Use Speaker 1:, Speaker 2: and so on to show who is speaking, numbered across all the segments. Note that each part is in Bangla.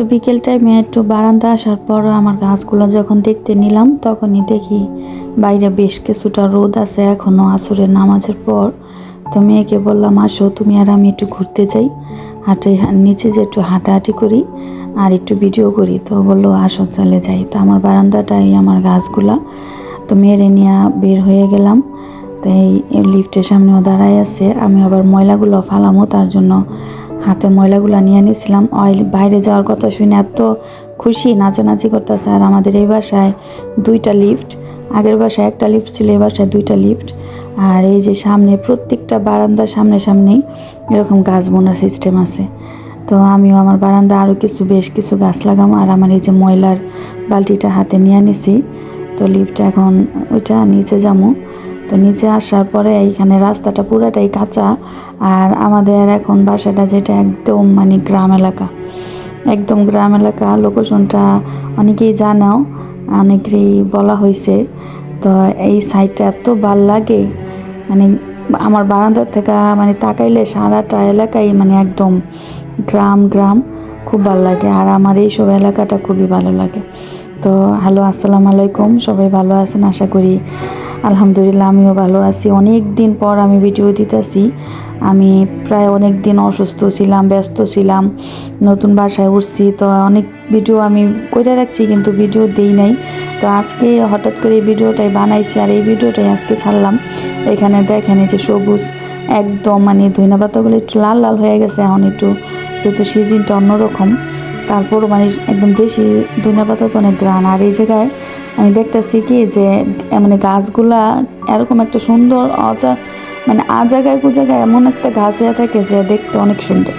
Speaker 1: তো বিকেল টাইমে একটু বারান্দা আসার পর আমার গাছগুলো যখন দেখতে নিলাম, তখনই দেখি বাইরে বেশ কিছুটা রোদ আছে এখনও আসরের নামাজের পর। তো মেয়েকে বললাম, আসো, তুমি আর আমি একটু ঘুরতে যাই। হাঁটে, নিচে যে একটু হাঁটাহাঁটি করি আর একটু ভিডিও করি। তো বলল, আসো তাহলে যাই। তো আমার বারান্দাটাই আমার গাছগুলা। তো মেয়েরে নিয়ে বের হয়ে গেলাম। তো এই লিফটের সামনেও দাঁড়ায় আছে। আমি আবার ময়লাগুলো ফালামো, তার জন্য হাতে ময়লাগুলো নিয়ে নিয়েছিলাম অয়েল বাইরে যাওয়ার কথা শুনে এত খুশি, নাচানাচি করতেছে। আর আমাদের এই বাসায় দুইটা লিফট আগের বাসায় একটা লিফট ছিল, এই বাসায় দুইটা লিফট আর এই যে সামনে, প্রত্যেকটা বারান্দার সামনে সামনেই এরকম গাছ বোনার সিস্টেম আছে। তো আমিও আমার বারান্দা আরও কিছু, বেশ কিছু গাছ লাগাম। আর আমার এই যে ময়লার বালতিটা হাতে নিয়ে নিছি তো লিফটে এখন ওইটা নিচে যাব তো নিচে আসার পরে এইখানে রাস্তাটা পুরাটাই কাঁচা। আর আমাদের এখন বাসাটা যেটা একদম মানে গ্রাম এলাকা। একদম গ্রাম এলাকা, লোকেশনটা অনেকেই জানাও, অনেকেরই বলা হয়েছে। তো এই সাইডটা এত ভালো লাগে মানে আমার বারান্দার থেকে মানে তাকাইলে সারাটা এলাকাই মানে একদম গ্রাম গ্রাম খুব ভালো লাগে। আর আমার এইসব এলাকাটা খুবই ভালো লাগে। তো হ্যালো, আসসালামু আলাইকুম। সবাই ভালো আছেন? আশা করি আলহামদুলিল্লাহ আমিও ভালো আছি। অনেক দিন পর আমি ভিডিও দিতেছি। আমি প্রায় অনেক দিন অসুস্থ ছিলাম, ব্যস্ত ছিলাম, নতুন বাসায় উঠছি। তো অনেক ভিডিও আমি করে রাখছি, কিন্তু ভিডিও দেই নাই। তো আজকে হঠাৎ করে এই ভিডিওটাই বানাইছি আর এই ভিডিওটাই আজকে ছাড়লাম। এখানে দেখেন এই যে সবুজ একদম মানে ধইনা পাতাগুলো একটু লাল লাল হয়ে গেছে। এখন একটু যেহেতু সিজনটা অন্যরকম। তারপর মানে একদম দেশি ধনিয়া পাতা তো অনেক গ্রান। আর এই জায়গায় আমি দেখতেছি কি যে মানে গাছগুলা এরকম একটা সুন্দর অজা মানে আ জায়গায় কু জায়গায় এমন একটা গাছ হয়ে থাকে যে দেখতে অনেক সুন্দর।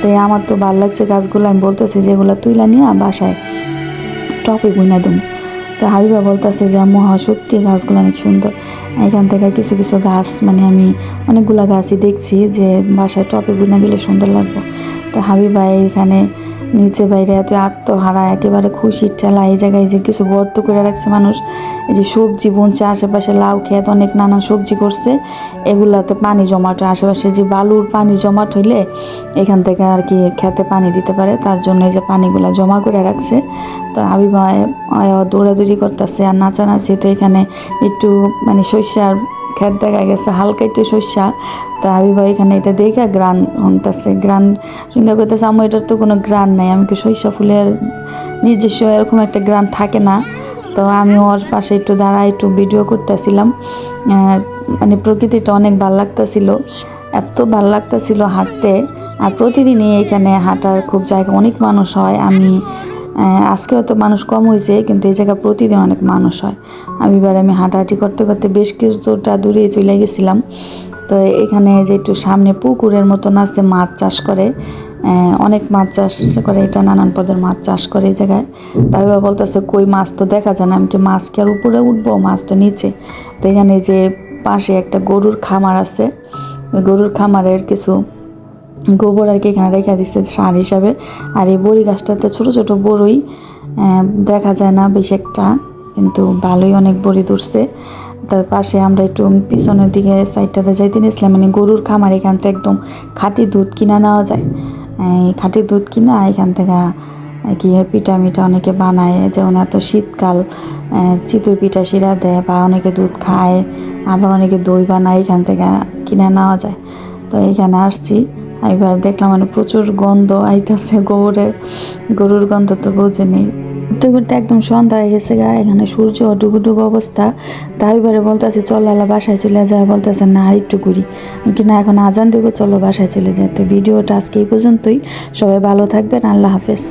Speaker 1: তাই আমার তো ভালো লাগছে গাছগুলো। আমি বলতেছি যেগুলো তুইলা নিয়ে বাসায় টফি বুনা দেবো তো হাবিবা বলতেছে যে মহা সত্যি গাছগুলো অনেক সুন্দর। এখান থেকে কিছু কিছু গাছ মানে আমি অনেকগুলা গাছই দেখছি যে বাসায় টপে বুনা দিলে সুন্দর লাগবে। তো হাবিবা এখানে নিচে বাইরে এত আত্মহারা, একেবারে খুশির ঠেলা, এই জায়গায় যে কিছু গর্ত করে রাখছে মানুষ, এই যে সবজি বুনছে, আশেপাশে লাউ ক্ষেত অনেক নানান সবজি করছে এগুলাতে পানি জমাট হয় আশেপাশে যে বালুর পানি জমাট হইলে এখান থেকে আর কি খেতে পানি দিতে পারে, তার জন্য এই যে পানিগুলা জমা করে রাখছে। তো হাবিবা দৌড়াদৌড়ি করতেছে আর নাচানাচি, তো এখানে একটু মানে শস্যার ক্ষেত দেখা গেছে, হালকা একটু শস্যা। তো হাবিবা এখানে এটা দেখে গ্রান হংতাছে গ্রান চিন্তা করতেছে আমার এটার তো কোনো গ্রান নাই, আমি কি শস্য ফুলের নিজস্ব এরকম একটা গ্রান থাকে না? তো আমি ওর পাশে একটু দাঁড়ায় একটু ভিডিও করতেছিলাম। মানে প্রকৃতিটা অনেক ভালো লাগতেছিল, এত ভালো লাগতেছিল হাঁটতে। আর প্রতিদিনই এখানে হাঁটার খুব জায়গা, অনেক মানুষ হয়। আমি আজকে হয়তো মানুষ কম হয়েছে, কিন্তু এই জায়গায় প্রতিদিন অনেক মানুষ হয়। আমি এবার আমি হাঁটাহাঁটি করতে করতে বেশ কিছুটা দূরে চলে গেছিলাম। তো এখানে যে একটু সামনে পুকুরের মতন আছে, মাছ চাষ করে। অনেক মাছ চাষ করে, এটা নানান পদের মাছ চাষ করে এই জায়গায়। তাই বলতেছে, কই মাছ তো দেখা যায় না, আমি কি মাছ কি আর উপরে উঠবো? মাছ তো নিচে। তো এখানে যে পাশে একটা গরুর খামার আছে। গরুর খামারের কিছু গোবর আর কি এখানে রেখে দিচ্ছে সার হিসাবে। আর এই বড়ি গাছটাতে ছোট ছোট বড়ই দেখা যায় না বেশ একটা, কিন্তু ভালোই অনেক বড়ি ধরছে। তার পাশে আমরা একটু পিছনের দিকে সাইডটাতে যাইতে নিয়েছিলাম মানে গরুর খামার, এখান থেকে একদম খাঁটি দুধ কিনা নেওয়া যায়। এই খাঁটি দুধ কিনা এখান থেকে আর কি পিঠা মিঠা অনেকে বানায়, যেমন এত শীতকাল চিতই পিঠা শিরা দেয় বা অনেকে দুধ খায়, আবার অনেকে দই বানায়, এখান থেকে কিনে নেওয়া যায়। তো এখানে আসছি। এবার দেখলাম মানে প্রচুর গন্ধ আইতেছে গোবরে গরুর গন্ধ তো বোঝে নেই। ঘুরতে ঘুরতে একদম সন্ধ্যা হয়ে গেছে গা, এখানে সূর্য ডুবু ডুবু অবস্থা এবারে বলতেছে, চল আলা বাসায় চলে যায় বলতেছে, না, আর একটু ঘুরি কি, না, এখন আজান দেবো, চলো বাসায় চলে যায় তো ভিডিওটা আজকে এই পর্যন্তই। সবাই ভালো থাকবেন, আল্লাহ হাফেজ।